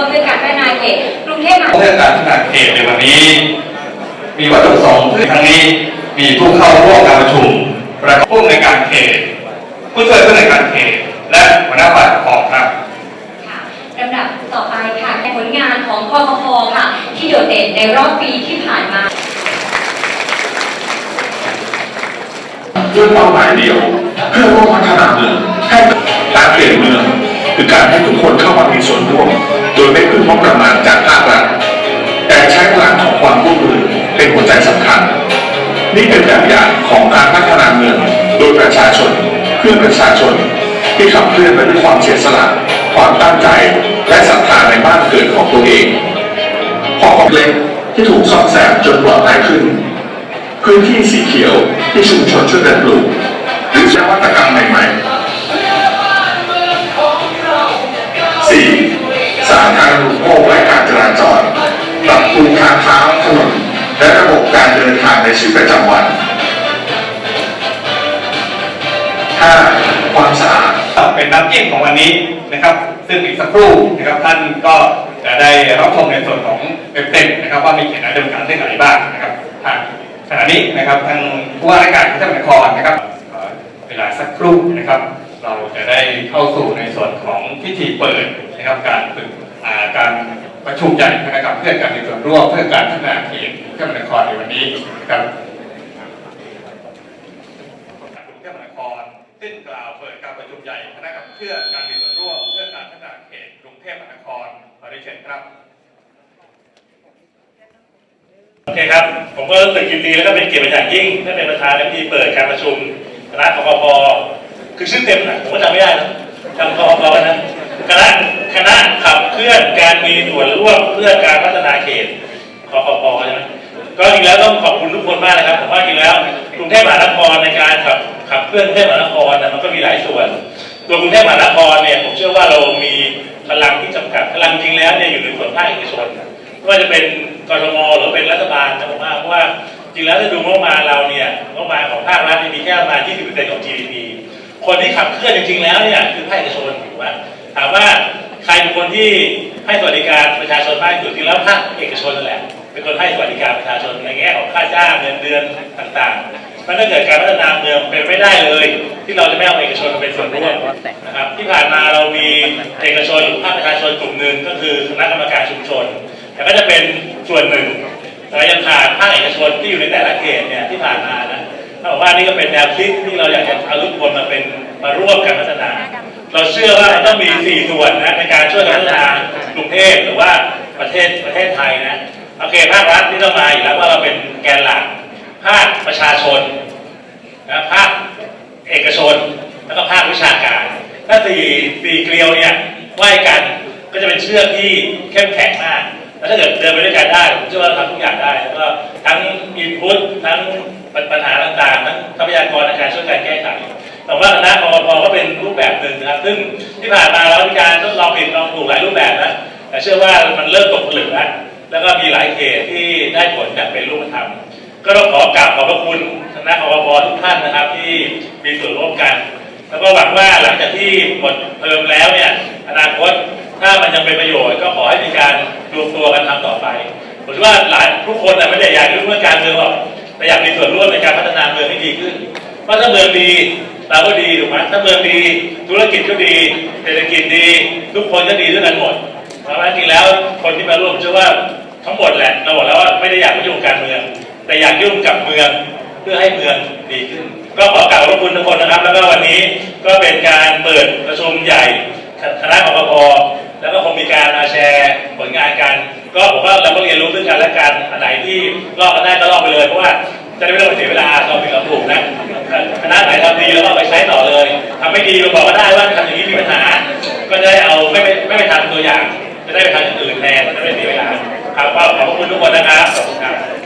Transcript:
มเพื่อการพัฒนาเขตกรุงเทพมหานครเรื่องการพัฒนาเขตในวันนี้ มีวัตถุประสงค์คือครั้งนี้มีผู้เข้าร่วมการประชุมประกอบผู้ในวยการเขตผู้ช่วยผู้ในวยการเขตและหัวหน้าฝ่ายปกครองครับค่ะลำดับต่อไปค่ะผลงานของคอคพค่ะ ที่โดดเด่นในรอบปีที่ผ่านมาด้วยเป้าหมายเดียว เพื่อร่วมพัฒนาเมืองให้การเปลี่ยนเมืองคือการให้ทุกคนเข้ามามีส่วนร่วม โดยไม่พึ่งงบประมาณจากภาครัฐแต่ใช้พลังของความร่วมมือเป็นหัวใจสำคัญ นี่เป็นแบบอย่างของการพัฒนาเมืองโดยประชาชนเพื่อประชาชน ที่ขับเคลื่อนไปด้วยความเสียสละความตั้งใจและศรัทธาในบ้านเกิดของตัวเองพอของเล็กที่ถูกซ่อมแซมจนปลอดภัยขึ้น พื้นที่สีเขียวที่ชุมชนช่วยกันปลูกหรือใช้วัตกรรมใหม่ๆ ประจำวัน 5. ความสะอาดเป็นน้ำจิ้มของวันนี้นะครับ ซึ่งอีกสักครู่นะครับท่านก็จะได้รับชมในส่วนของเต็มๆนะครับว่ามีเขตไหนดำเนินการเรื่องอะไรบ้างนะครับทางขณะนี้นะครับทางผู้ว่าราชการกรุงเทพมหานครนะครับเวลาสักครู่นะครับ เราจะได้เข้าสู่ในส่วนของพิธีเปิดนะครับการฝึกการประชุมใหญ่นะครับเพื่อการมีส่วนร่วมเพื่อการพัฒนาเขต เทพมหานครในวันนี้นะครับกรุงเทพมหานครซึ่งกล่าวเปิดการประชุมใหญ่คณะกรรมการเพื่อการมีส่วนร่วมเพื่อการพัฒนาเขตกรุงเทพมหานครขอได้เชิญครับโอเคครับ ผมก็รู้สึกยินดีแล้วก็เป็นเกียรติเป็นอย่างยิ่งที่เป็นประธานในพิธีเปิดการประชุมคณะกพพคือชื่อเต็มนะผมก็จำไม่ได้นะจำกพพกันนะคณะคณะขับเคลื่อนการมีส่วนร่วมเพื่อการพัฒนาเขตกพพใช่ไหม ก็จริงแล้วต้องขอบคุณทุกคนมากนะครับผมว่าจริงแล้วกรุงเทพมหานครในการขับขับเคลื่อนกรุงเทพมหานครนะมันก็มีหลายส่วน ตัวกรุงเทพมหานครเนี่ยผมเชื่อว่าเรามีพลังที่จำกัดพลังจริงแล้วเนี่ยอยู่ในส่วนภาคเอกชนไม่ว่าจะเป็นกทมหรือเป็นรัฐบาลนะผมว่าเพราะว่าจริงแล้วถ้าดูงบมาเราเนี่ยงบมาของภาครัฐมีแค่ประมาณ 20%ของ GDP คนที่ขับเคลื่อนจริงๆแล้วเนี่ยคือภาคเอกชนถูกไหมถามว่าใครเป็นคนที่ให้สวัสดิการประชาชนมากที่สุดจริงแล้วภาคเอกชนนั่นแหละ เป็นคนให้สวัสดิการประชาชนในแง่ของค่าจ้างเงินเดือนต่างๆมันถ้าเกิดการพัฒนาเมืองเป็นไม่ได้เลย ที่เราจะไม่เอาเอกชนมาเป็นส่วนร่วมนะครับ ที่ผ่านมาเรามีเอกชนหรือภาคประชาชนกลุ่มหนึ่งก็คือคณะกรรมการชุมชน แต่ก็จะเป็นส่วนหนึ่งเรายังขาดภาคเอกชนที่อยู่ในแต่ละเขตเนี่ยที่ผ่านมานะถ้าบอกว่านี่ก็เป็นแนวคิดที่เราอยากจะเอาทุกคนมาเป็นมาร่วมกันพัฒนา เราเชื่อว่าต้องมีสี่ส่วนนะในการช่วยกันพัฒนากรุงเทพหรือว่าประเทศประเทศไทยนะ โอเคภาครัฐที่ต้องมาอยู่แล้วว่าเราเป็นแกนหลัก ภาคประชาชนนะภาคเอกชน แล้วก็ภาควิชาการ ถ้าสี่สี่เกลียวเนี่ยไหวกันก็จะเป็นเชือกที่เข้มแข็งมาก แล้วถ้าเกิดเดินไปด้วยกันได้ผมเชื่อว่าเราทำทุกอย่างได้ แล้วก็ทั้งอินพุตทั้งปัญหาต่างๆ ทั้งทรัพยากรในการช่วยการแก้ไขแต่ว่าคณะกรพก็เป็นรูปแบบหนึ่งนะครับ ซึ่งที่ผ่านมาเรามีการทดลองผิดลองถูกหลายรูปแบบนะ แต่เชื่อว่ามันเริ่มตกผลึกแล้ว แล้วก็มีหลายเขตที่ได้ผลอย่างเป็นรูปธรรม ก็ต้องขอกราบขอบพระคุณคณะกรพทุกท่านนะครับ ที่มีส่วนร่วมกัน แล้วก็หวังว่าหลังจากที่หมดเทอมแล้วเนี่ยอนาคตถ้ามันยังเป็นประโยชน์ก็ขอให้มีการรวมตัวกันทำต่อไปผมว่าหลายทุกคนน่ะไม่ได้อยากยุ่งเรื่องการเมืองหรอกแต่อยากมีส่วนร่วมในการพัฒนาเมืองให้ดีขึ้น เพราะถ้าเมืองดีเราก็ดีถูกไหมถ้าเมืองดีธุรกิจก็ดีเศรษฐกิจดี ทุกคนก็ดีด้วยกันหมดเพราะฉะนั้นจริงแล้วคนที่มาร่วมผมเชื่อว่า ทั้งหมดแหละเราบอกแล้วว่าไม่ได้อยากยุ่งกับการเมือง แต่อยากยุ่งกับเมืองเพื่อให้เมืองดีขึ้น ก็ขอกราบขอบคุณทุกคนนะครับ แล้วก็วันนี้ก็เป็นการเปิดประชุมใหญ่คณะกรพแล้วก็คงมีการมาแชร์ผลงานกัน ก็ผมว่าเราก็เรียนรู้ซึ่งกันและกันอันไหนที่ลอกกันได้ก็ลอกไปเลยเพราะว่าจะได้ไม่ต้องเสียเวลาเราผิดเราถูกนะคณะไหนทำดีแล้วก็ไปใช้ต่อเลยทำไม่ดีเราบอกก็ได้ว่าทำอย่างนี้มีปัญหา ก็จะได้เอาไม่ไปไม่ไปทำตัวอย่าง จะได้ไปทำอย่างอื่นแทนจะได้ไม่เสียเวลา ครับก็ขอบคุณทุกคนนะครับขอบคุณครับ